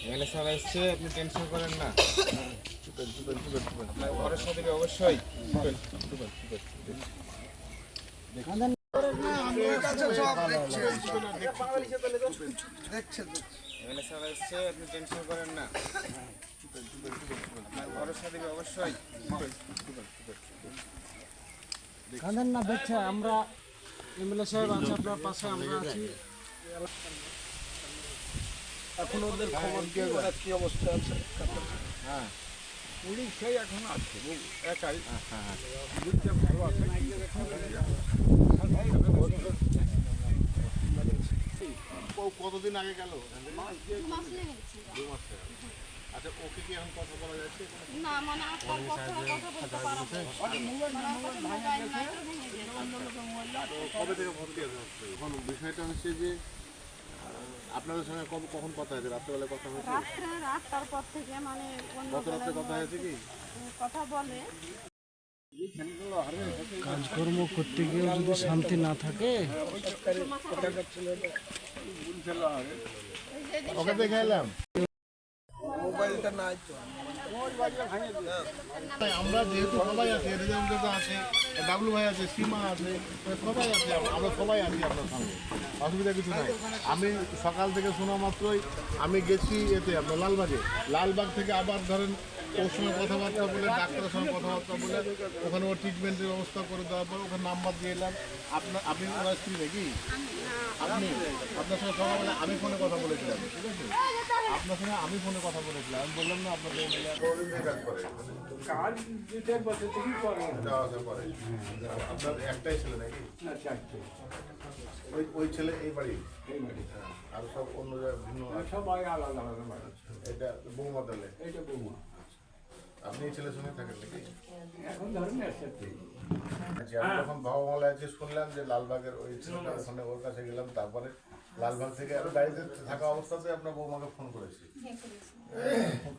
এখানে স্যার এসছে আপনি টেনশন করেন না। সাথে অবশ্যই? এখানে স্যার এসছে আপনি টেনশন করেন না। সাথে অবশ্যই? না দেখছে আমরা এমএলএ সাহেব আছে আপনার পাশে আমরা আছি। এখন ওদের খবর দিয়ে ওরা কি অবস্থা আছে হ্যাঁ। পুলিশ সেই এখন আছে। বুঝলি, একাই বুঝতে ভালো আছে ও কতদিন আগে গেল। আচ্ছা ওকে কি এখন কথা বলা যাচ্ছে? না মানে কথা বলতে পারব কবে থেকে ভর্তি এখন বিষয়টা হচ্ছে যে আপনাদের সঙ্গে কবে কখন কথা হয়েছে? রাত্রেবেলায় কথা হয়েছে? রাত্রে রাতটার পর থেকে মানে গত রাত্রে কথা হয়েছে কি? কথা বলে। কাজকর্ম করতে গিয়েও যদি শান্তি না থাকে ওকে দেখে এলাম। মোবাইলটা নাই তো। আমরা যেহেতু সবাই আছি দাদা আছে ডাবলু ভাই আছে, সীমা আছে সবাই আছে, আমরা সবাই আছি আপনার সঙ্গে অসুবিধা কিছু নাই। আমি সকাল থেকে শোনা মাত্রই আমি গেছি এতে আপনার লালবাগে। লালবাগ থেকে আবার ধরেন ওর সঙ্গে কথাবার্তা বলে, ডাক্তারের সঙ্গে কথাবার্তা বলে, ওখানে ওর ট্রিটমেন্টের ব্যবস্থা করে দেওয়ার পর ওখানে নাম্বার দিয়ে এলাম। আপনার আপনি ওনার স্ত্রী নাকি? আপনি আপনার সঙ্গে সকালবেলা আমি ফোনে কথা বলেছিলাম ঠিক আছে? আপনার সঙ্গে আমি ফোনে কথা বলেছিলাম আমি বললাম না আপনার কাজ বসে থেকে করে। যাওয়া আসা করে। আপনার একটাই ছেলে নাকি? না চারটে। ওই ওই ছেলে এই বাড়ি? এই বাড়ি। আর সব অন্য জায়গায় ভিন্ন। সবাই আলাদা আলাদা বাড়ি। এটা বৌমা তাহলে? এইটা বৌমা। আপনি এই ছেলের সঙ্গে থাকেন নাকি? এখন ধরেন একসাথে যখন বাবা শুনলাম যে লালবাগের ওই ছেলেটা ওখানে ওর কাছে গেলাম তারপরে লালবাগ থেকে আমি গাড়িতে থাকা অবস্থাতে আপনার বৌমাকে ফোন করেছি।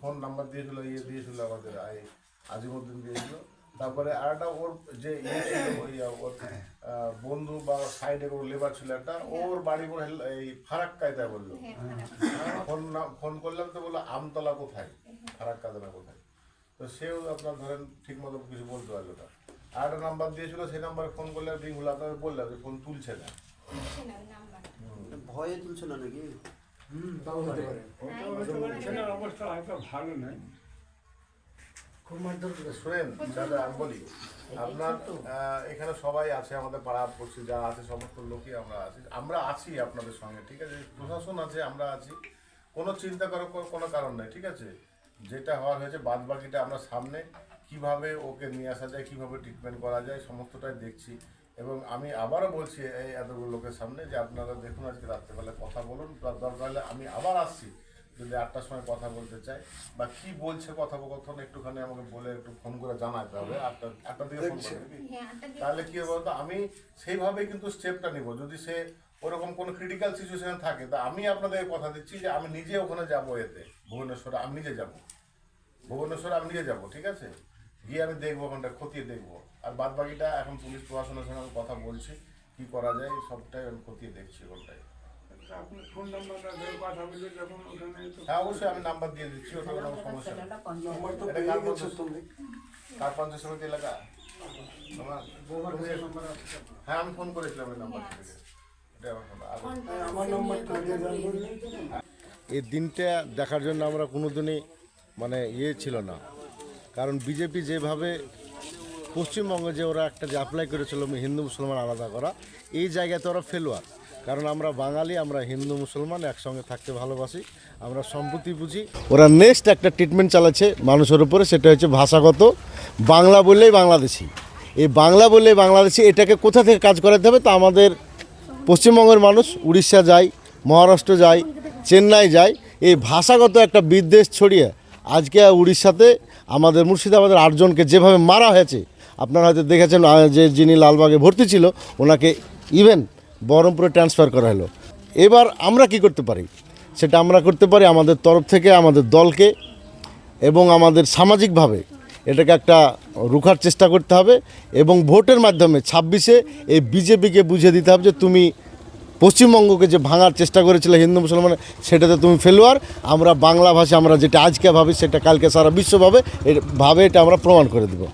ফোন নাম্বার দিয়েছিল ইয়ে দিয়েছিল আমাদের এই আজিমুদ্দিন দিয়েছিল। তারপরে আর একটা ওর যে ইয়ে ছিল ওই ওর বন্ধু বা সাইডের ওর লেবার ছিল একটা ওর বাড়ি করে এই ফারাক্কায় বলল। ফোন না- ফোন করলাম তো বলল আমতলা কোথায়? ফারাক্কা না কোথায়? তো সেও আপনার ধরেন ঠিক মতো কিছু বলতে পারল না। আর একটা নাম্বার দিয়েছিল সেই নাম্বারে ফোন করলে রিং হলো আপনাকে বললাম যে ফোন তুলছে না। ভয়ে তুলছো না নাকি? ছেলের অবস্থা হয়তো ভালো নেই। শোনেন দাদা আমি বলি আপনার এখানে সবাই আছে আমাদের পাড়া পড়ছি যা আছে সমস্ত লোকই আমরা আছি। আমরা আছি আপনাদের সঙ্গে ঠিক আছে? প্রশাসন আছে আমরা আছি। কোনো চিন্তা করার কোনো কারণ নেই ঠিক আছে? যেটা হওয়ার হয়েছে বাদ বাকিটা আমরা সামনে কীভাবে ওকে নিয়ে আসা যায় কীভাবে ট্রিটমেন্ট করা যায় সমস্তটাই দেখছি। এবং আমি আবারও বলছি এই এতগুলো লোকের সামনে যে আপনারা দেখুন আজকে রাত্রেবেলা কথা বলুন। দরকার হলে আমি আবার আসছি যদি আটটার সময় কথা বলতে চাই। বা কি বলছে কথোপকথন একটুখানি আমাকে বলে একটু ফোন করে জানাতে হবে। আটটা আটটার দিকে ফোন করবে তাহলে কি হবে বলতো? আমি সেইভাবেই কিন্তু স্টেপটা নিব। যদি সে ওরকম কোনো ক্রিটিক্যাল সিচুয়েশন থাকে তা আমি আপনাদের কথা দিচ্ছি যে আমি নিজে ওখানে যাব এতে ভুবনেশ্বরে আমি নিজে যাব। ভুবনেশ্বরে আমি নিজে যাব ঠিক আছে? গিয়ে আমি দেখব ওখানটা খতিয়ে দেখব। আর বাদ বাকিটা এখন পুলিশ প্রশাসনের সঙ্গে আমি কথা বলছি কি করা যায় সবটাই আমি খতিয়ে দেখছি ওটাই আপনি ফোন নাম্বারটা ধরে কথা বলে যখন ওখানে তো হ্যাঁ অবশ্যই আমি নাম্বার দিয়ে দিচ্ছি ওটা কোনো সমস্যা নেই। নম্বর তো এটা পেয়ে কার পঞ্চায়েত সমিতি এলাকা? আমার হ্যাঁ আমি ফোন করেছিলাম ওই নাম্বার থেকে। এই দিনটা দেখার জন্য আমরা কোনোদিনই মানে ইয়ে ছিল না। কারণ বিজেপি যেভাবে পশ্চিমবঙ্গে যে ওরা একটা যে অ্যাপ্লাই করেছিল হিন্দু মুসলমান আলাদা করা, এই জায়গাতে ওরা ফেলোয়ার কারণ আমরা বাঙালি, আমরা হিন্দু মুসলমান, একসঙ্গে থাকতে ভালোবাসি, আমরা সম্প্রতি বুঝি। ওরা নেক্সট একটা ট্রিটমেন্ট চালাচ্ছে মানুষের উপরে, সেটা হচ্ছে ভাষাগত। বাংলা বললেই বাংলাদেশি। এই বাংলা বললেই বাংলাদেশি, এটাকে কোথা থেকে কাজ করাতে হবে তা আমাদের পশ্চিমবঙ্গের মানুষ, উড়িষ্যা যায়, মহারাষ্ট্র যায়, চেন্নাই যায়, এই ভাষাগত একটা বিদ্বেষ ছড়িয়ে আজকে উড়িষ্যাতে আমাদের মুর্শিদাবাদের আটজনকে যেভাবে মারা হয়েছে, আপনারা হয়তো দেখেছেন যে যিনি লালবাগে ভর্তি ছিল, ওনাকে ইভেন বহরমপুরে ট্রান্সফার করা হলো। এবার আমরা কি করতে পারি? সেটা আমরা করতে পারি আমাদের তরফ থেকে, আমাদের দলকে এবং আমাদের সামাজিকভাবে এটাকে একটা রুখার চেষ্টা করতে হবে এবং ভোটের মাধ্যমে ছাব্বিশে এই বিজেপিকে বুঝিয়ে দিতে হবে যে তুমি পশ্চিমবঙ্গকে যে ভাঙার চেষ্টা করেছিল হিন্দু মুসলমান সেটাতে তুমি ফেলোয়ার। আমরা বাংলা ভাষা আমরা যেটা আজকে ভাবি সেটা কালকে সারা বিশ্বভাবে ভাবে ভাবে এটা আমরা প্রমাণ করে দেবো।